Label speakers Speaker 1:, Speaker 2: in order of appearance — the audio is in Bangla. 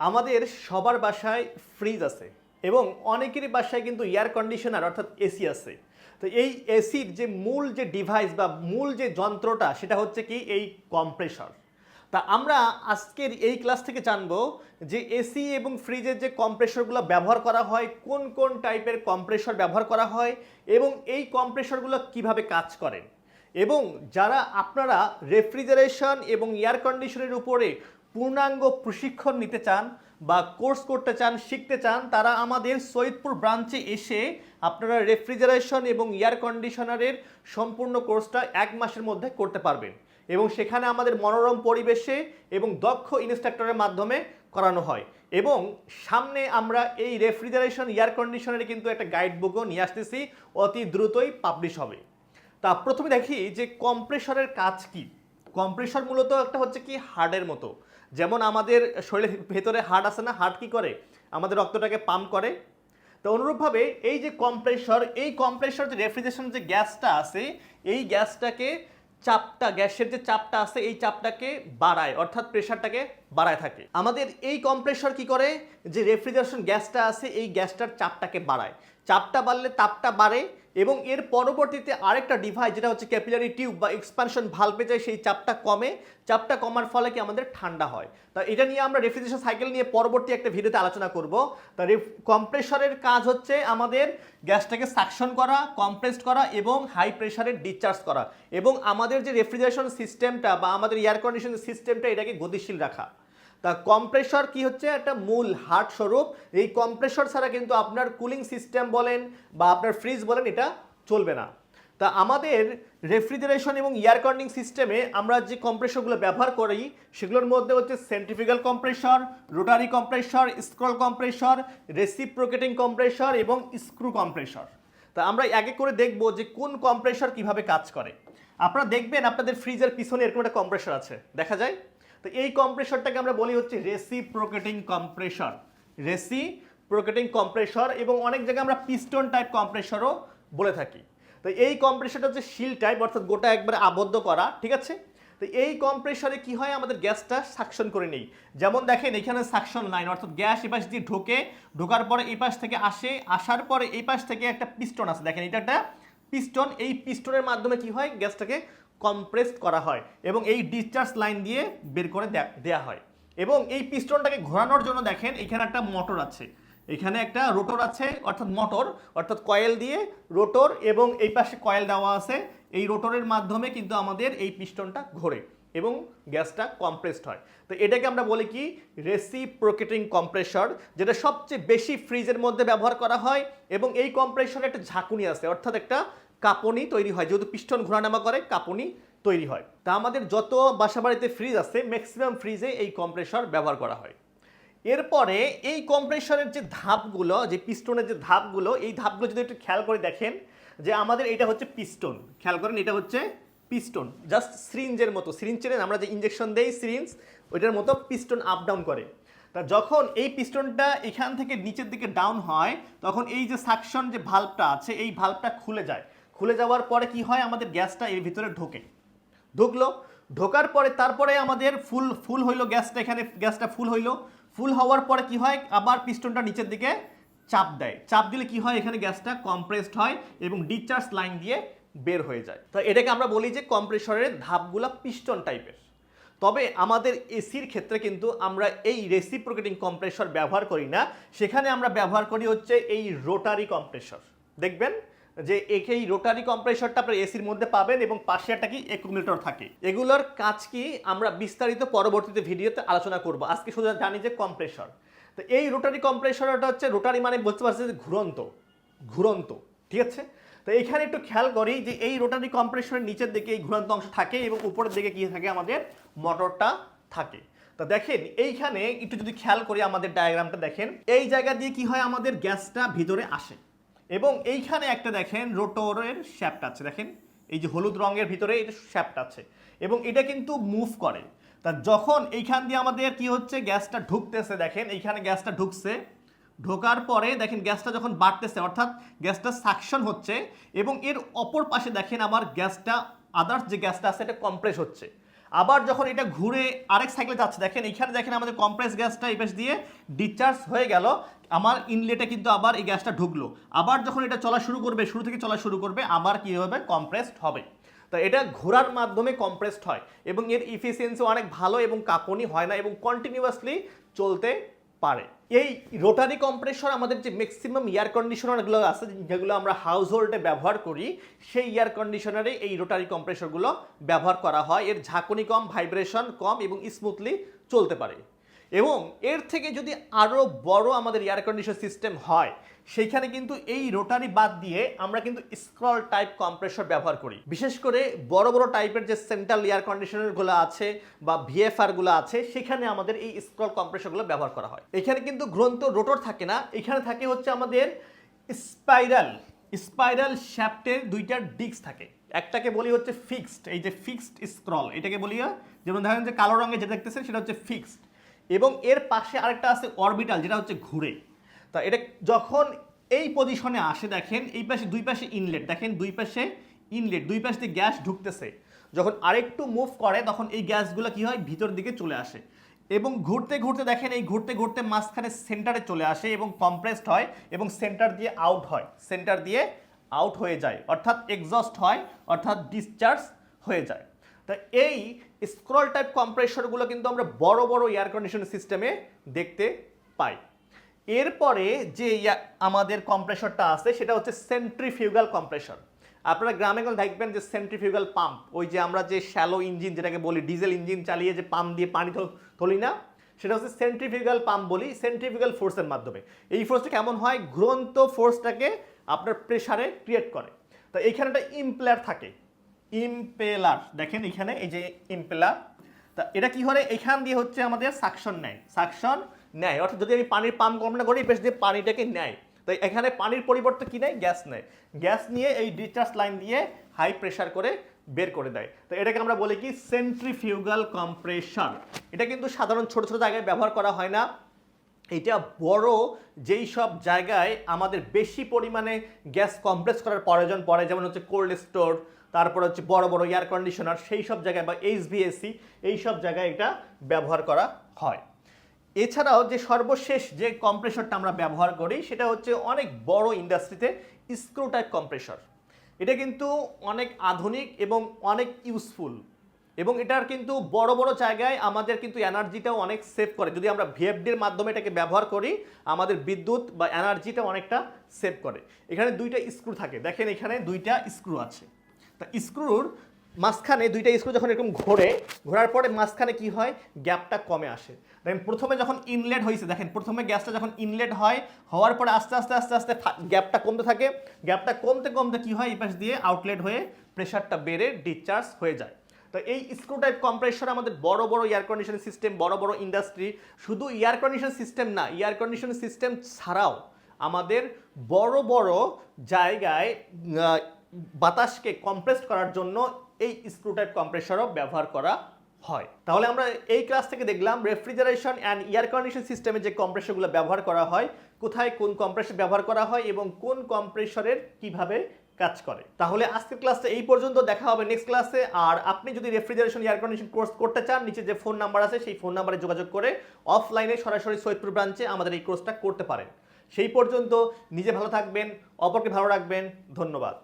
Speaker 1: আমাদের সবার বাসায় ফ্রিজ আছে এবং অনেকেরই বাসায় কিন্তু এয়ার কন্ডিশনার অর্থাৎ এসি আছে। তো এই এসির যে মূল যে ডিভাইস বা মূল যে যন্ত্রটা, সেটা হচ্ছে কি এই কম্প্রেসর তা আমরা আজকের এই ক্লাস থেকে জানব যে এসি এবং ফ্রিজের যে কম্প্রেসরগুলো ব্যবহার করা হয়, কোন কোন টাইপের কম্প্রেসর ব্যবহার করা হয় এবং এই কম্প্রেসরগুলো কীভাবে কাজ করে। এবং যারা আপনারা রেফ্রিজারেশন এবং এয়ার কন্ডিশনের উপরে পূর্ণাঙ্গ প্রশিক্ষণ নিতে চান বা কোর্স করতে চান, শিখতে চান, তারা আমাদের সৈয়দপুর ব্রাঞ্চে এসে আপনারা রেফ্রিজারেশন এবং এয়ার কন্ডিশনারের সম্পূর্ণ কোর্সটা এক মাসের মধ্যে করতে পারবেন এবং সেখানে আমাদের মনোরম পরিবেশে এবং দক্ষ ইনস্ট্রাক্টরের মাধ্যমে করানো হয়। এবং সামনে আমরা এই রেফ্রিজারেশন, এয়ার কন্ডিশনারে কিন্তু একটা গাইড বুকও নিয়ে আসতেছি, অতি দ্রুতই পাবলিশ হবে। তা প্রথমে দেখি যে কম্প্রেসরের কাজ কি। কম্প্রেসর মূলত একটা হচ্ছে কি, হার্ডের মতো। যেমন আমাদের শরীরের ভেতরে হার্ট আছে না হার্ট কি করে? আমাদের রক্তটাকে পাম্প করে। তো অনুরূপভাবে এই যে কম্প্রেসর এই কম্প্রেসর যে রেফ্রিজারেশন যে গ্যাসটা আছে, এই গ্যাসটাকে চাপটা, গ্যাসের যে চাপটা আছে, এই চাপটাকে বাড়ায়, অর্থাৎ প্রেশারটাকে বাড়ায় থাকে। আমাদের এই কম্প্রেসর কি করে? যে রেফ্রিজারেশন গ্যাসটা আছে, এই গ্যাসটার চাপটাকে বাড়ায়। চাপটা বাড়লে তাপটা বাড়ে এবং এর পরবর্তীতে আরেকটা ডিভাইস যেটা হচ্ছে ক্যাপিলারি টিউব বা এক্সপানশন ভালভে যায়, সেই চাপটা কমে। চাপটা কমার ফলে কি আমাদের ঠান্ডা হয়। তা এটা নিয়ে আমরা রেফ্রিজারেশন সাইকেল নিয়ে পরবর্তী একটা ভিডিওতে আলোচনা করব। তা কম্প্রেসরের কাজ হচ্ছে আমাদের গ্যাসটাকে সাকশন করা কম্প্রেসড করা এবং হাই প্রেশারে ডিসচার্জ করা। এবং আমাদের যে রেফ্রিজারেশন সিস্টেমটা বা আমাদের এয়ার কন্ডিশন সিস্টেমটা এটাকে গতিশীল রাখা। তা কম্প্রেসর কি হচ্ছে? একটা মূল হার্ট স্বরূপ। এই কম্প্রেসর ছাড়া কিন্তু আপনার কুলিং সিস্টেম বলেন বা আপনার ফ্রিজ বলেন, এটা চলবে না। তা আমাদের রেফ্রিজারেশন এবং এয়ার কন্ডিং সিস্টেমে আমরা যে কম্প্রেসরগুলো ব্যবহার করি, সেগুলোর মধ্যে হচ্ছে centrifugal compressor rotary compressor scroll compressor reciprocating compressor এবং স্ক্রু কম্প্রেসর তা আমরা এক করে দেখব যে কোন কম্প্রেসর কীভাবে কাজ করে। আপনারা দেখবেন আপনাদের ফ্রিজের পিছনে এরকম একটা কম্প্রেসর আছে। দেখা যায়? তো এই কম্প্রেসরটাকে আমরা বলি হচ্ছে রেসি reciprocating compressor reciprocating compressor এবং অনেক জায়গায় আমরা পিস্টন টাইপ কম্প্রেসরও বলে থাকি। তো এই কম্প্রেসরটা হচ্ছে শিল টাইপ অর্থাৎ গোটা একবারে আবদ্ধ করা, ঠিক আছে? তো এই কম্প্রেসরে কি হয়? আমাদের গ্যাসটা সাকশন করে নেই। যেমন দেখেন, এখানে সাকশন লাইন অর্থাৎ গ্যাস এই পাশ দিয়ে ঢোকে, ঢোকার পরে এই পাশ থেকে আসে, আসার পরে এই পাশ থেকে একটা পিস্টন আছে। দেখেন, এটা একটা পিস্টন এই পিস্টনের মাধ্যমে কি হয়? গ্যাসটাকে কম্প্রেসড করা হয় এবং এই ডিসচার্জ লাইন দিয়ে বের করে দেয়া- হয়। এবং এই পিস্টনটাকে ঘোরানোর জন্য দেখেন, এখানে একটা মোটর আছে। এখানে একটা রোটর আছে, অর্থাৎ মোটর অর্থাৎ কয়েল দিয়ে রোটর এবং এই পাশে কয়েল দেওয়া আছে। এই রোটরের মাধ্যমে কিন্তু আমাদের এই পিস্টনটা ঘোরে এবং গ্যাসটা কম্প্রেসড হয়। তো এটাকে আমরা বলি কি? রেসিপ্রোকেটিং কম্প্রেসর যেটা সবচেয়ে বেশি ফ্রিজের মধ্যে ব্যবহার করা হয় এবং এই কম্প্রেসরে একটা ঝাঁকুনি আছে, অর্থাৎ একটা কাঁপুনি তৈরি হয়। যেহেতু পিস্টন ঘোরানামা করে, কাঁপুনি তৈরি হয়। তা আমাদের যত বাসাবাড়িতে ফ্রিজ আছে ম্যাক্সিমাম ফ্রিজে এই কম্প্রেসর ব্যবহার করা হয়। এরপরে এই কম্প্রেসরের যে ধাপগুলো, যে পিস্টনের যে ধাপগুলো, এই ধাপগুলো যদি একটু খেয়াল করে দেখেন, যে আমাদের এটা হচ্ছে পিস্টন খেয়াল করেন, এটা হচ্ছে পিস্টন জাস্ট সিরিঞ্জের মতো। সিরিঞ্জ আমরা যে ইঞ্জেকশন দেই সিরিঞ্জ ওইটার মতো পিস্টন আপ ডাউন করে। তা যখন এই পিস্টনটা এখান থেকে নিচের দিকে ডাউন হয়, তখন এই যে সাকশন যে ভাল্বটা আছে, এই ভাল্বটা খুলে যায়। খুলে যাওয়ার পরে কি হয়? আমাদের গ্যাসটা এর ভিতরে ঢোকে। ঢুকলো, ঢোকার পরে তারপরে আমাদের ফুল ফুল হইল গ্যাসটা এখানে, গ্যাসটা ফুল হইল। ফুল হওয়ার পরে কি হয়? আবার পিস্টনটা নিচের দিকে চাপ দেয়। চাপ দিলে কি হয়? এখানে গ্যাসটা কম্প্রেসড হয় এবং ডিসচার্জ লাইন দিয়ে বের হয়ে যায়। তো এটাকে আমরা বলি যে কম্প্রেসরের ধাপগুলা পিস্টন টাইপের তবে আমাদের এসির ক্ষেত্রে কিন্তু আমরা এই রেসিপ্রোকেটিং কম্প্রেসর ব্যবহার করি না। সেখানে আমরা ব্যবহার করি হচ্ছে এই রোটারি কম্প্রেসর দেখবেন? যে এই রোটারি কম্প্রেসরটা আপনার এসির মধ্যে পাবেন এবং পাশে একটা কি একুমুলেটর থাকে। এগুলোর কাজ কি আমরা বিস্তারিত পরবর্তীতে ভিডিওতে আলোচনা করব। আজকে শুধু জানি যে কম্প্রেসর তো এই রোটারি কম্প্রেসরটা হচ্ছে রোটারি মানে বলতে পারছি যে ঘুরন্ত ঘুরন্ত, ঠিক আছে? তো এখানে একটু খেয়াল করি যে এই রোটারি কম্প্রেসরের নিচের দিকে এই ঘুরন্ত অংশ থাকে এবং উপরের দিকে কি থাকে আমাদের? মোটরটা থাকে। তো দেখেন, এইখানে একটু যদি খেয়াল করি আমাদের ডায়াগ্রামটা দেখেন। এই জায়গা দিয়ে কি হয় আমাদের গ্যাসটা ভিতরে আসে। এবং এইখানে একটা দেখেন রোটরের শ্যাপট আছে। দেখেন, এই যে হলুদ রঙের ভিতরে এটা শ্যাপট আছে। এবং এটা কিন্তু মুভ করে। তা যখন এইখান দিয়ে আমাদের কি হচ্ছে, গ্যাসটা ঢুকতেছে, দেখেন, এইখানে গ্যাসটা ঢুকছে। ঢোকার পরে দেখেন, গ্যাসটা যখন বাড়তেছে, অর্থাৎ গ্যাসটা সাকশন হচ্ছে এবং এর অপর পাশে দেখেন, আমার গ্যাসটা আদার্স যে গ্যাসটা আছে, এটা কম্প্রেস হচ্ছে। আবার যখন এটা ঘুরে আরেক সাইকেলে যাচ্ছে, দেখেন এখানে দেখেন আমাদের কম্প্রেস গ্যাসটা এই পাশ দিয়ে ডিসচার্জ হয়ে গেল, আমার ইনলেটে কিন্তু আবার এই গ্যাসটা ঢুকলো। আবার যখন এটা চলা শুরু করবে, শুরু থেকে চলা শুরু করবে, আবার কি হবে কম্প্রেসড হবে? তো এটা ঘোরার মাধ্যমে কম্প্রেসড হয় এবং এর ইফিসিয়েন্সি অনেক ভালো এবং কাঁপনি হয় না এবং কন্টিনিউয়াসলি চলতে পারে। এই রোটারি কম্প্রেসর আমাদের যে ম্যাক্সিমাম এয়ার কন্ডিশনারগুলো আছে, যেগুলো আমরা হাউস হোল্ডে ব্যবহার করি, সেই এয়ার কন্ডিশনারে এই রোটারি কম্প্রেসরগুলো ব্যবহার করা হয়। এর ঝাঁকুনি কম ভাইব্রেশন কম এবং স্মুথলি চলতে পারে। এবং এর থেকে যদি আরও বড় আমাদের এয়ার কন্ডিশন সিস্টেম হয়, সেইখানে কিন্তু এই রোটারি বাদ দিয়ে আমরা কিন্তু স্ক্রল টাইপ কম্প্রেসর ব্যবহার করি। বিশেষ করে বড় বড় টাইপের যে সেন্ট্রাল এয়ার কন্ডিশনারগুলো আছে বা ভিএফআরগুলো আছে, সেখানে আমাদের এই স্ক্রল কম্প্রেসরগুলো ব্যবহার করা হয়। এখানে কিন্তু গ্রন্থ রোটর থাকে না, এখানে থাকে হচ্ছে আমাদের স্পাইরাল স্পাইরাল শ্যাফটের দুইটা ডিস্ক থাকে। একটাকে বলি হচ্ছে ফিক্সড এই যে ফিক্সড স্ক্রল এটাকে বলি, যেমন ধরেন যে কালো রঙে যেটা দেখতেছেন, সেটা হচ্ছে ফিক্সড এবং এর পাশে আরেকটা আছে অরবিটাল যেটা হচ্ছে ঘুরে। তা এটা যখন এই পজিশনে আসে, দেখেন, এই পাশে, দুই পাশে ইনলেট দেখেন, দুই পাশে ইনলেট দুই পাশ দিয়ে গ্যাস ঢুকতেছে। যখন আরেকটু মুভ করে, তখন এই গ্যাসগুলো কি হয়? ভিতর দিকে চলে আসে। এবং ঘুরতে ঘুরতে, দেখেন, এই ঘুরতে ঘুরতে মাঝখানে সেন্টারে চলে আসে এবং কম্প্রেসড হয় এবং সেন্টার দিয়ে আউট হয়। সেন্টার দিয়ে আউট হয়ে যায়, অর্থাৎ এক্সস্ট হয়, অর্থাৎ ডিসচার্জ হয়ে যায়। তা এই স্ক্রল টাইপ কম্প্রেসরগুলো কিন্তু আমরা বড় বড় এয়ার কন্ডিশন সিস্টেমে দেখতে পাই। এরপরে যে আমাদের কম্প্রেসরটা আছে, সেটা হচ্ছে সেন্ট্রিফিউগাল কম্প্রেসর আপনারা গ্রামে গেলে দেখবেন যে সেন্ট্রিফিউগাল পাম্প ওই যে আমরা যে শ্যালো ইঞ্জিন যেটাকে বলি ডিজেল ইঞ্জিন চালিয়ে যে পাম্প দিয়ে পানি তুলি না, সেটা হচ্ছে সেন্ট্রিফিউগাল পাম্প বলি সেন্ট্রিফিউগাল ফোর্সের মাধ্যমে। এই ফোর্সটা কেমন হয়? গ্রন্থ ফোর্সটাকে আপনার প্রেসারে ক্রিয়েট করে। তো এইখানে একটা ইমপ্লেয়ার থাকে। ইমপেলার দেখেন এখানে এই যে ইমপেলার তা এটা কি হয় এখান দিয়ে হচ্ছে আমাদের সাকশন নেয়। সাকশন নেয়। অর্থাৎ যদি আমি পানির পাম্প কল্পনা করি বেশ দিয়ে পানিটাকে নেয়। তো এখানে পানির পরিবর্তে কি নেয়? গ্যাস নেয়। গ্যাস নিয়ে এই ডিচার্জ লাইন দিয়ে হাই প্রেশার করে বের করে দেয়। তো এটাকে আমরা বলি কি? সেন্ট্রিফিউগাল কম্প্রেশন এটা কিন্তু সাধারণ ছোট ছোট জায়গায় ব্যবহার করা হয় না। এটা বড় যেই সব জায়গায় আমাদের বেশি পরিমাণে গ্যাস কম্প্রেস করার প্রয়োজন পড়ে, যেমন হচ্ছে কোল্ড স্টোর তারপর হচ্ছে বড় বড় এয়ার কন্ডিশনার সেই সব জায়গায় বা এইচভিএসি এই সব জায়গায় এটা ব্যবহার করা হয়। এছাড়াও যে সর্বশেষ যে কম্প্রেসরটা আমরা ব্যবহার করি, সেটা হচ্ছে অনেক বড় ইন্ডাস্ট্রিতে স্ক্রু টাইপ কম্প্রেসর এটা কিন্তু অনেক আধুনিক এবং অনেক ইউজফুল এবং এটার কিন্তু বড় বড় জায়গায় আমাদের কিন্তু এনার্জিটাও অনেক সেভ করে। যদি আমরা ভিএফডির মাধ্যমে এটাকে ব্যবহার করি, আমাদের বিদ্যুৎ বা এনার্জিটা অনেকটা সেভ করে। এখানে দুইটা স্ক্রু থাকে। দেখেন এখানে দুইটা স্ক্রু আছে। তা স্ক্রুর মাঝখানে, দুইটা স্ক্রু যখন এরকম ঘোরে, ঘোরার পরে মাঝখানে কি হয়? গ্যাপটা কমে আসে। দেখেন, প্রথমে যখন ইনলেট হয়েছে, দেখেন, প্রথমে গ্যাসটা যখন ইনলেট হয়, হওয়ার পরে আস্তে আস্তে আস্তে আস্তে গ্যাপটা কমতে থাকে। গ্যাপটা কমতে কমতে কি হয়? এই পাশ দিয়ে আউটলেট হয়ে প্রেশারটা বেড়ে ডিসচার্জ হয়ে যায়। তো এই স্ক্রু টাইপ কম্প্রেসর আমাদের বড় বড় এয়ার কন্ডিশন সিস্টেম বড় বড় ইন্ডাস্ট্রি শুধু এয়ার কন্ডিশন সিস্টেম না এয়ার কন্ডিশন সিস্টেম ছাড়াও আমাদের বড় বড় জায়গায় বাতাসকে কম্প্রেস করার জন্য এই স্ক্রু টাইপ কম্প্রেসরও ব্যবহার করা হয়। তাহলে আমরা এই ক্লাস থেকে দেখলাম রেফ্রিজারেশন অ্যান্ড এয়ার কন্ডিশন সিস্টেমে যে কম্প্রেসরগুলো ব্যবহার করা হয়, কোথায় কোন কম্প্রেসর ব্যবহার করা হয় এবং কোন কম্প্রেসরের কীভাবে কাজ করে। তাহলে আজকের ক্লাসটা এই পর্যন্ত, দেখা হবে নেক্সট ক্লাসে আর আপনি যদি রেফ্রিজারেশন এয়ার কন্ডিশন কোর্স করতে চান, নিচে যে ফোন নাম্বার আছে, সেই ফোন নাম্বারে যোগাযোগ করে অফলাইনে সরাসরি সৈয়দপুর ব্রাঞ্চে আমাদের এই কোর্সটা করতে পারেন। সেই পর্যন্ত নিজে ভালো থাকবেন, অপরকে ভালো রাখবেন, ধন্যবাদ।